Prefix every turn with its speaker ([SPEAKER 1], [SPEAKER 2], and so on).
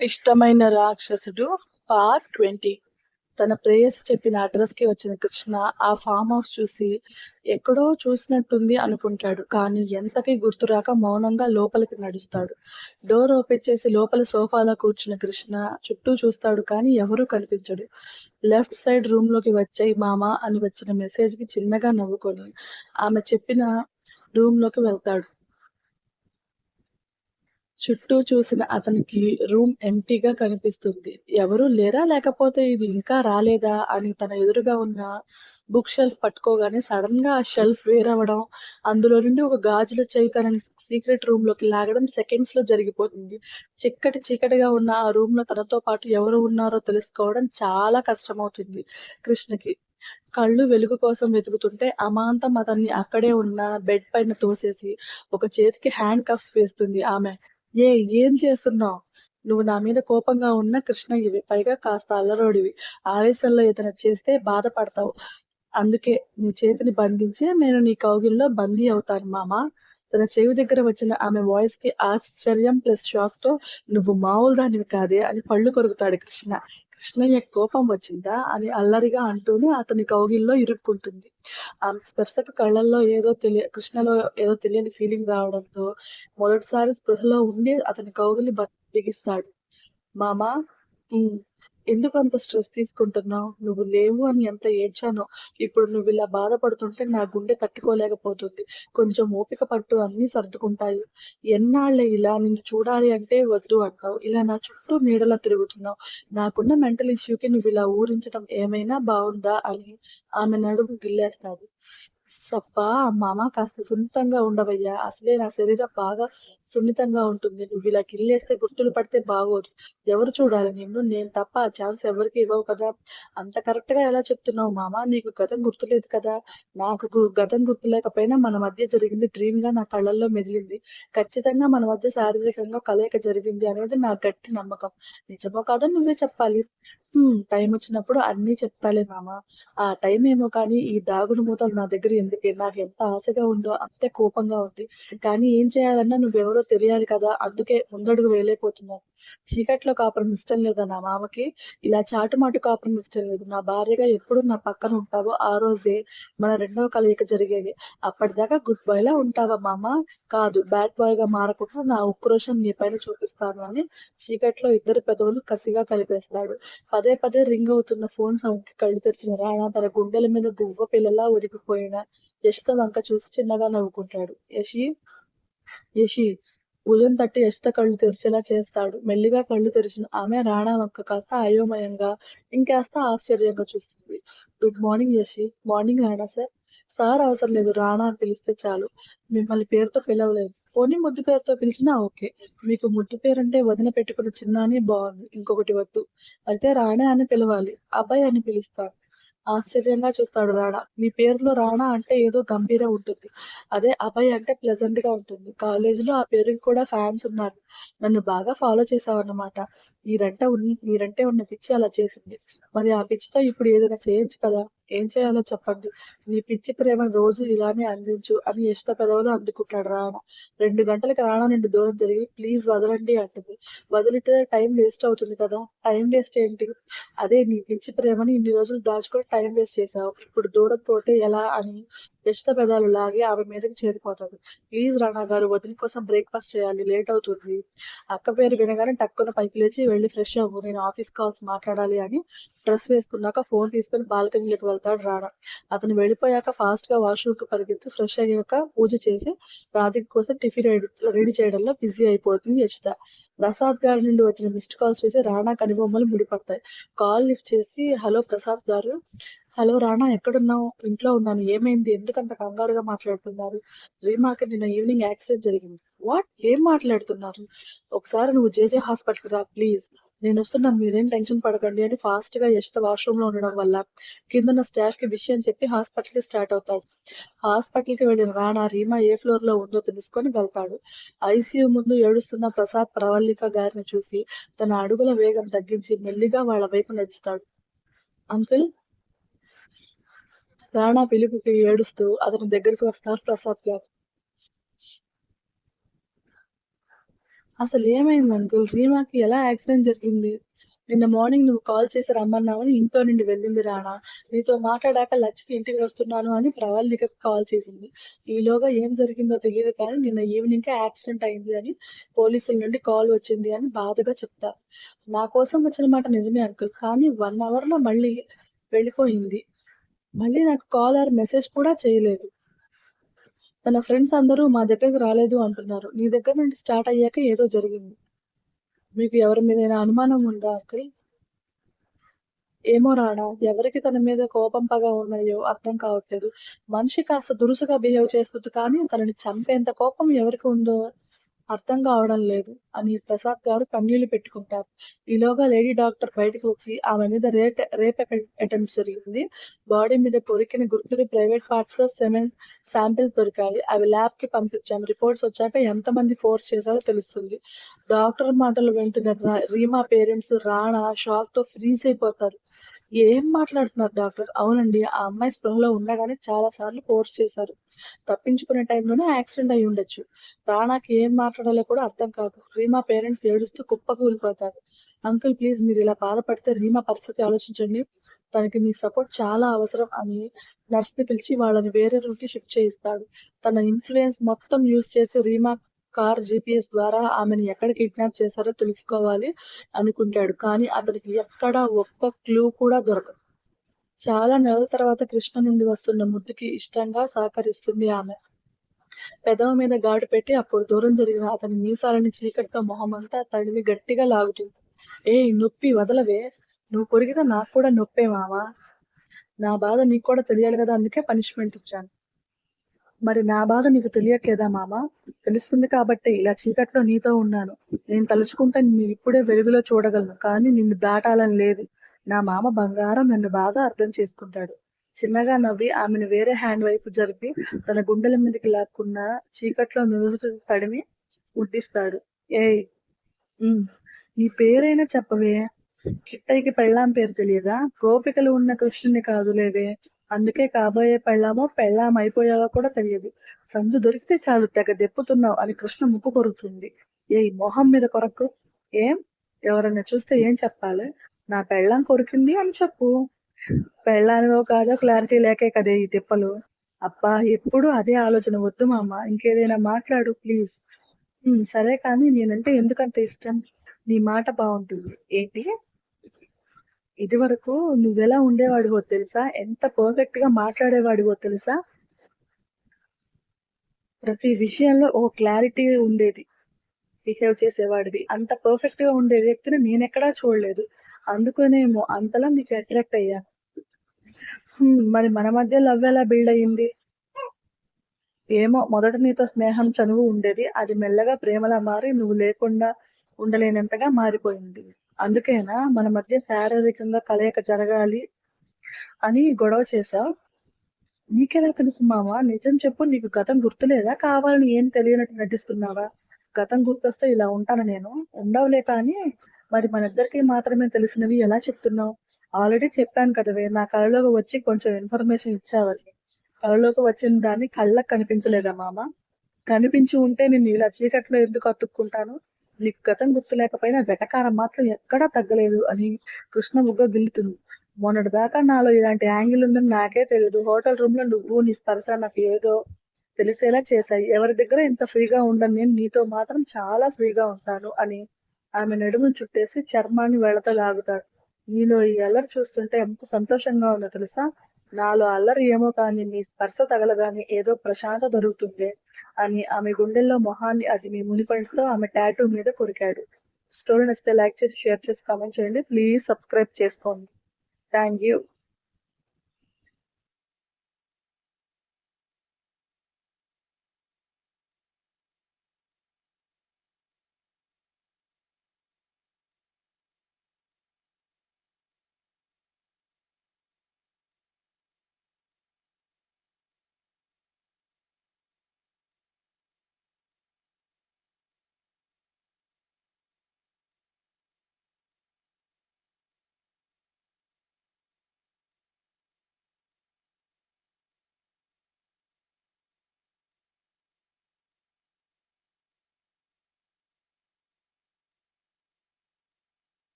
[SPEAKER 1] ఇష్టమైన రాక్షసుడు part twenty. తన ప్రేయస్ చెప్పిన అడ్రస్కి వచ్చిన కృష్ణ ఆ ఫామ్ హౌస్ చూసి ఎక్కడో చూసినట్టుంది అనుకుంటాడు. కానీ ఎంతకీ గుర్తురాక మౌనంగా లోపలికి నడుస్తాడు. డోర్ ఓపెన్ చేసి లోపల సోఫాలో కూర్చున్న కృష్ణ చుట్టూ చూస్తాడు కానీ ఎవరూ కనిపించడు. లెఫ్ట్ సైడ్ రూమ్లోకి వచ్చాయి మామ అని వచ్చిన మెసేజ్కి చిన్నగా నవ్వుకొని ఆమె చెప్పిన రూమ్లోకి వెళ్తాడు. చుట్టూ చూసిన అతనికి రూమ్ ఎంటీగా కనిపిస్తుంది. ఎవరూ లేరా? లేకపోతే ఇది ఇంకా రాలేదా? అని తన ఎదురుగా ఉన్న బుక్ షెల్ఫ్ పట్టుకోగానే సడన్గా ఆ షెల్ఫ్ వేరవడం అందులో నుండి ఒక గాజుల చేయి తనని సీక్రెట్ రూమ్లోకి లాగడం సెకండ్స్లో జరిగిపోతుంది. చిక్కటి చీకటిగా ఉన్న ఆ రూమ్లో తనతో పాటు ఎవరు ఉన్నారో తెలుసుకోవడం చాలా కష్టమవుతుంది కృష్ణకి. కళ్ళు వెలుగు కోసం వెతుకుతుంటే అమాంతం అతన్ని అక్కడే ఉన్న బెడ్ పైన తోసేసి ఒక చేతికి హ్యాండ్ కఫ్స్ వేస్తుంది ఆమె. ఏ ఏం చేస్తున్నావు? నువ్వు నా మీద కోపంగా ఉన్న కృష్ణయ్యవి పైగా కాస్త అల్లరోడివి. ఆవేశంలో ఏదైనా చేస్తే బాధపడతావు. అందుకే నీ చేతిని బంధించి నేను నీ కౌగిల్లో బందీ అవుతాను మామ. తన చెవి దగ్గర వచ్చిన ఆమె వాయిస్కి ఆశ్చర్యం ప్లస్ షాక్తో నువ్వు మామూలు దానివి కాదే అని పళ్ళు కొరుకుతాడు కృష్ణ. కృష్ణయ్య కోపం వచ్చిందా? అని అల్లరిగా అంటూనే అతని కౌగిల్లో ఇరుక్కుంటుంది. ఆమె స్పర్శకు కళ్ళల్లో ఏదో తెలియ కృష్ణలో ఏదో తెలియని ఫీలింగ్ రావడంతో మొదటిసారి స్పృహలో ఉండి అతని కౌగిలి బిగిస్తాడు. మామా ఎందుకు అంత స్ట్రెస్ తీసుకుంటున్నావు? నువ్వు లేవు అని ఎంత ఏడ్చానో? ఇప్పుడు నువ్వు ఇలా బాధపడుతుంటే నా గుండె తట్టుకోలేకపోతుంది. కొంచెం ఓపిక పట్టు అన్ని సర్దుకుంటాయి. ఎన్నాళ్ళే ఇలా నిన్ను చూడాలి అంటే వద్దు అంటావు. ఇలా నా చుట్టూ నీడలా తిరుగుతున్నావు. నాకున్న మెంటల్ ఇష్యూకి నువ్వు ఇలా ఊరించడం ఏమైనా బాగుందా అని ఆమె నడుము గిల్లేస్తాడు సబ్బా మామ కాస్త సున్నితంగా ఉండవయ్యా. అసలే నా శరీరం బాగా సున్నితంగా ఉంటుంది. నువ్వు ఇలా గిల్లేస్తే గుర్తులు పడితే బాగోదు. ఎవరు చూడాలి? నిన్ను నేను తప్ప ఆ ఛాన్స్ ఎవరికి ఇవ్వవు కదా? అంత కరెక్ట్గా ఎలా చెప్తున్నావు మామ? నీకు గతం గుర్తులేదు కదా? నాకు గతం గుర్తులేకపోయినా మన మధ్య జరిగింది డ్రీమ్గా నా కళ్ళల్లో మెదిలింది. ఖచ్చితంగా మన మధ్య శారీరకంగా కలయిక జరిగింది అనేది నా గట్టి నమ్మకం. నిజమో కాదో నువ్వే చెప్పాలి. టైం వచ్చినప్పుడు అన్ని చెప్తాలే మామ. ఆ టైం ఏమో కానీ ఈ దాగుడు మూతలు నా దగ్గర ఎందుకే? నాకు ఎంత ఆశగా ఉందో అంతే కోపంగా ఉంది. కానీ ఏం చేయాలన్నా నువ్వెవరో తెలియాలి కదా అందుకే ముందడుగు వేయలేకపోతున్నాను చీకట్లో కాపురం ఇష్టం లేదా నా మామకి. ఇలా చాటుమాటు కాపురం ఇష్టం లేదు. నా భార్యగా ఎప్పుడు నా పక్కన ఉంటావో ఆ రోజే మన రెండవ కలయిక జరిగేది. అప్పటిదాకా గుడ్ బాయ్ లా ఉంటావా మామ? కాదు బ్యాడ్ బాయ్గా మారకుండా నా ఉక్రోషం నీ పైన చూపిస్తాను అని చీకట్లో ఇద్దరు పెదవులు కసిగా కలిపేస్తాడు. పదే పదే రింగ్ అవుతున్న ఫోన్ సౌండ్కి కళ్ళు తెరిచిన రాణా తన గుండెల మీద గువ్వ పిల్లలా ఉరికిపోయిన యశిత వంక చూసి చిన్నగా నవ్వుకుంటాడు. యశి? యశి? భుజం తట్టి యశిత కళ్ళు తెరిచేలా చేస్తాడు. మెల్లిగా కళ్ళు తెరిచిన ఆమె రాణా వంక కాస్త అయోమయంగా ఇంకాస్త ఆశ్చర్యంగా చూస్తుంది. Good morning Yashi. Morning Rana sir. Sir అవసరం లేదు. రాణా అని పిలిస్తే చాలు. మిమ్మల్ని పేరుతో పిలవలేదు. పోనీ ముద్దు పేరుతో పిలిచినా ఓకే. మీకు ముద్దు పేరంటే వదిన పెట్టుకున్న చిన్న అని బాగుంది. ఇంకొకటి వద్దు. అయితే రాణా అని పిలవాలి. అబ్బాయి అని పిలుస్తాను. ఆశ్చర్యంగా చూస్తాడు రాణా. మీ పేరులో రాణా అంటే ఏదో గంభీరం ఉంటుంది. అదే అభయ్ అంటే ప్లెజెంట్గా ఉంటుంది. కాలేజీలో ఆ పేరుకి కూడా ఫ్యాన్స్ ఉన్నారు. నన్ను బాగా ఫాలో చేసావన్నమాట. మీరంటే ఉన్న మీరంటే ఉన్న పిచ్చి అలా చేసింది. మరి ఆ పిచ్చితో ఇప్పుడు ఏదైనా చేయొచ్చు కదా. ఏం చేయాలో చెప్పండి. నీ పిచ్చి ప్రేమను రోజు ఇలానే అందించు అని యశిత పెదవులు అందుకుంటాడు రాణా రెండు గంటలకు రాణా నుండి దూరం జరిగి ప్లీజ్ వదలండి అంటుంది. వదిలితే టైం వేస్ట్ అవుతుంది కదా? టైం వేస్ట్ ఏంటి? అదే నీ పిచ్చి ప్రేమని ఇన్ని రోజులు దాచుకొని టైం వేస్ట్ చేసావు ఇప్పుడు దూరం పోతే ఎలా అని యశిత పెదాలు లాగి ఆమె మీదకి చేరిపోతాడు. ప్లీజ్ రాణా గారు వదిలి కోసం బ్రేక్ఫాస్ట్ చేయాలి లేట్ అవుతుంది. అక్క పేరు వినగానే టక్కున పైకి లేచి వెళ్ళి ఫ్రెష్ అవ్వు. నేను ఆఫీస్ కాల్స్ మాట్లాడాలి అని డ్రెస్ వేసుకున్నాక ఫోన్ తీసుకుని బాల్కనీలోకి వెళ్తాడు రాణా. అతను వెళ్ళిపోయాక ఫాస్ట్గా వాష్రూమ్కి పరిగెత్తి ఫ్రెష్ అయ్యాక పూజ చేసి రాధిక కోసం టిఫిన్ రెడీ చేయడంలో బిజీ అయిపోతుంది యశిత ప్రసాద్ గారి నుండి వచ్చిన మిస్డ్ కాల్స్ చూసి రాణా కనిబొమ్మలు ముడిపడతాయి. కాల్ లిఫ్ట్ చేసి హలో ప్రసాద్ గారు. హలో రాణా ఎక్కడున్నావు? ఇంట్లో ఉన్నాను. ఏమైంది? ఎందుకంత కంగారుగా మాట్లాడుతున్నారు? రీమాకి నిన్న ఈవినింగ్ యాక్సిడెంట్ జరిగింది. వాట్ ఏం మాట్లాడుతున్నారు? ఒకసారి నువ్వు జేజే హాస్పిటల్కి రా ప్లీజ్ నేను వస్తున్నాను మీరేం టెన్షన్ పడకండి అని ఫాస్ట్గా యశిత వాష్రూమ్లో ఉండడం వల్ల కింద స్టాఫ్కి విషయం చెప్పి హాస్పిటల్కి స్టార్ట్ అవుతాడు. హాస్పిటల్కి వెళ్ళిన రాణా రీమా ఏ ఫ్లోర్లో ఉందో తెలుసుకొని వెళ్తాడు. ఐసీయూ ముందు ఏడుస్తున్న ప్రసాద్ ప్రవల్లిక గారిని చూసి తన అడుగుల వేగం తగ్గించి మెల్లిగా వాళ్ళ వైపు నడుస్తాడు. అంకుల్? రాణా పిలుపుకి ఏడుస్తూ అతని దగ్గరికి వస్తారు ప్రసాద్ గారు. అసలు ఏమైంది అంకుల్ రీమాకి ఎలా యాక్సిడెంట్ జరిగింది? నిన్న మార్నింగ్ నువ్వు కాల్ చేసి రమ్మన్నావని ఇంట్లో నుండి వెళ్ళింది రానా నీతో మాట్లాడాక లచ్చికి ఇంటికి వస్తున్నాను అని ప్రవల్లికకి కాల్ చేసింది. ఈలోగా ఏం జరిగిందో తెలియదు కానీ నిన్న ఈవినింగ్ యాక్సిడెంట్ అయింది అని పోలీసుల నుండి కాల్ వచ్చింది అని బాధగా చెప్తా. నా కోసం వచ్చిన మాట నిజమే అంకుల్ కానీ వన్ అవర్లో మళ్ళీ వెళ్ళిపోయింది. మళ్ళీ నాకు కాల్ ఆర్ మెసేజ్ కూడా చేయలేదు. తన ఫ్రెండ్స్ అందరూ మా దగ్గరకు రాలేదు అంటున్నారు. నీ దగ్గర నుండి స్టార్ట్ అయ్యాక ఏదో జరిగింది. మీకు ఎవరి మీద అనుమానం ఉందా అంకుల్? ఏమో రాడా ఎవరికి తన మీద కోపం పగ ఉన్నాయో అర్థం కావట్లేదు. మనిషి కాస్త దురుసుగా బిహేవ్ చేస్తుంది కానీ తనని చంపేంత కోపం ఎవరికి ఉందో అర్థం కావడం లేదు అని ప్రసాద్ గారు కన్నీళ్ళు పెట్టుకుంటారు. ఈలోగా లేడీ డాక్టర్ బయటకు వచ్చి ఆమె మీద రేట్ రేప్ అటెంప్ట్ జరిగింది. బాడీ మీద కొరికిన గుర్తులు ప్రైవేట్ పార్ట్స్లో సెమెన్ శాంపిల్స్ దొరికాయి. అవి ల్యాబ్కి పంపించాం. రిపోర్ట్స్ వచ్చాక ఎంతమంది ఫోర్స్ చేశారో తెలుస్తుంది. డాక్టర్ మాటలు వింటున్న రా- రీమా పేరెంట్స్ రాణా షాక్తో ఫ్రీజ్ అయిపోతారు. ఏం మాట్లాడుతున్నారు డాక్టర్? అవునండి ఆ అమ్మాయి స్పృహలో ఉండగానే చాలా సార్లు ఫోర్స్ చేశారు. తప్పించుకునే టైంలోనే యాక్సిడెంట్ అయి ఉండొచ్చు. రాణాకి ఏం మాట్లాడాలో కూడా అర్థం కాదు. రీమా పేరెంట్స్ ఏడుస్తూ కుప్పకు వెళ్ళిపోతారు అంకుల్ ప్లీజ్ మీరు ఇలా బాధపడితే రీమా పరిస్థితి ఆలోచించండి. తనకి మీ సపోర్ట్ చాలా అవసరం అని నర్స్ని పిలిచి వాళ్ళని వేరే రూమ్కి షిఫ్ట్ చేయిస్తాడు. తన ఇన్ఫ్లుయెన్స్ మొత్తం యూస్ చేసి రీమా కార్ జీపీఎస్ ద్వారా ఆమెను ఎక్కడ కిడ్నాప్ చేశారో తెలుసుకోవాలి అనుకుంటాడు. కానీ అతనికి ఎక్కడ ఒక్క క్లూ కూడా దొరకదు. చాలా నెలల తర్వాత కృష్ణ నుండి వస్తున్న ముద్దుకి ఇష్టంగా సహకరిస్తుంది ఆమె. పెదవ మీద గాడు పెట్టి అప్పుడు దూరం జరిగిన అతని మీసాలని చీకటితో మొహమంతా తడివి గట్టిగా లాగుతుంది. ఏ నొప్పి వదలవే. నువ్వు పొరిగితే నాకు కూడా నొప్పే మావా? నా బాధ నీకు కూడా తెలియాలి కదా అందుకే పనిష్మెంట్ ఇచ్చాను. మరి నా బాధ నీకు తెలియట్లేదా మామ? తెలుస్తుంది కాబట్టి ఇలా చీకట్లో నీతో ఉన్నాను. నేను తలుచుకుంటే నిన్ను ఇప్పుడే వెలుగులో చూడగలను కానీ నిన్ను దాటాలని లేదు. నా మామ బంగారం నన్ను బాగా అర్థం చేసుకుంటాడు. చిన్నగా నవ్వి ఆమెను వేరే హ్యాండ్ వైపు జరిపి తన గుండెల మీదకి లాక్కున్న చీకట్లో నుదురు పడిమి ఉడ్డిస్తాడు ఏయ్ నీ పేరైనా చెప్పవే. కిట్టయ్యకి పెళ్ళాం పేరు తెలియదా? గోపికలు ఉన్న కృష్ణుని కాదులేవే. అందుకే కాబోయే పెళ్ళామో పెళ్ళాం అయిపోయావో కూడా తెలియదు. సందు దొరికితే చాలు తెగ దెప్పుతున్నావు అని కృష్ణ ముక్కు కొరుకుతుంది. ఏ మొహం మీద కొరకు. ఏం? ఎవరన్నా చూస్తే ఏం చెప్పాలి? నా పెళ్ళాం కొరికింది అని చెప్పు. పెళ్ళానివో కాదో క్లారిటీ లేకే కదే ఈ తిప్పలు. అబ్బా ఎప్పుడు అదే ఆలోచన వద్దు మామ. ఇంకేదైనా మాట్లాడు ప్లీజ్. సరే కానీ నేనంటే ఎందుకంత ఇష్టం? నీ మాట బాగుంటుంది ఏంటి? ఇది వరకు నువ్వెలా ఉండేవాడివో తెలుసా? ఎంత పర్ఫెక్ట్గా మాట్లాడేవాడివో తెలుసా? ప్రతి విషయంలో ఓ క్లారిటీ ఉండేది. బిహేవ్ చేసేవాడివి. అంత పర్ఫెక్ట్గా ఉండే వ్యక్తిని నేనెక్కడా చూడలేదు. అందుకనేమో అంతలా నీకు అట్రాక్ట్ అయ్యా. మరి మన మధ్య లవ్ ఎలా బిల్డ్ అయ్యింది? ఏమో మొదట నీతో స్నేహం చనువు ఉండేది. అది మెల్లగా ప్రేమలా మారి నువ్వు లేకుండా ఉండలేనంతగా మారిపోయింది. అందుకేనా మన మధ్య శారీరకంగా కలయిక జరగాలి అని గొడవ చేశావు. నీకెలా తెలుసు మామ నిజం చెప్పు నీకు గతం గుర్తులేదా? కావాలని ఏం తెలియనట్టు నటిస్తున్నావా? గతం గుర్తొస్తే ఇలా ఉంటాను నేను. ఉండవులే కానీ మరి మన ఇద్దరికి మాత్రమే తెలిసినవి ఎలా చెప్తున్నావు? ఆల్రెడీ చెప్పాను కదవే నా కళలోకి వచ్చి కొంచెం ఇన్ఫర్మేషన్ ఇచ్చావని. కళలోకి వచ్చిన దాన్ని కళ్ళకు కనిపించలేదా మామ కనిపించి ఉంటే నేను ఇలా చీకట్లో ఎందుకు అతుక్కుంటాను? నీకు గతం గుర్తు లేకపోయినా వెటకారం మాత్రం ఎక్కడా తగ్గలేదు అని కృష్ణ ముగ్గ గిల్లుతుంది. మొన్నటి దాకా నాలో ఇలాంటి యాంగిల్ ఉందని నాకే తెలియదు హోటల్ రూమ్లో నువ్వు నీ స్పర్శ నాకు ఏదో తెలిసేలా చేశాయి. ఎవరి దగ్గర ఇంత ఫ్రీగా ఉండను? నేను నీతో మాత్రం చాలా ఫ్రీగా ఉంటాను అని ఆమె నడుమును చుట్టేసి చర్మాన్ని వెళత లాగుతాడు నీలో ఈ అల్లరి చూస్తుంటే ఎంత సంతోషంగా ఉందో తెలుసా? నాలో అల్లరి ఏమో కానీ నీ స్పర్శ తగలగానే ఏదో ప్రశాంత దొరుకుతుంది అని ఆమె గుండెల్లో మొహాన్ని అది మీ మునిపంటితో ఆమె టాటూ మీద కొరికాడు. స్టోరీ నచ్చితే లైక్ చేసి షేర్ చేసి కామెంట్ చేయండి. ప్లీజ్ సబ్స్క్రైబ్ చేసుకోండి. Thank you.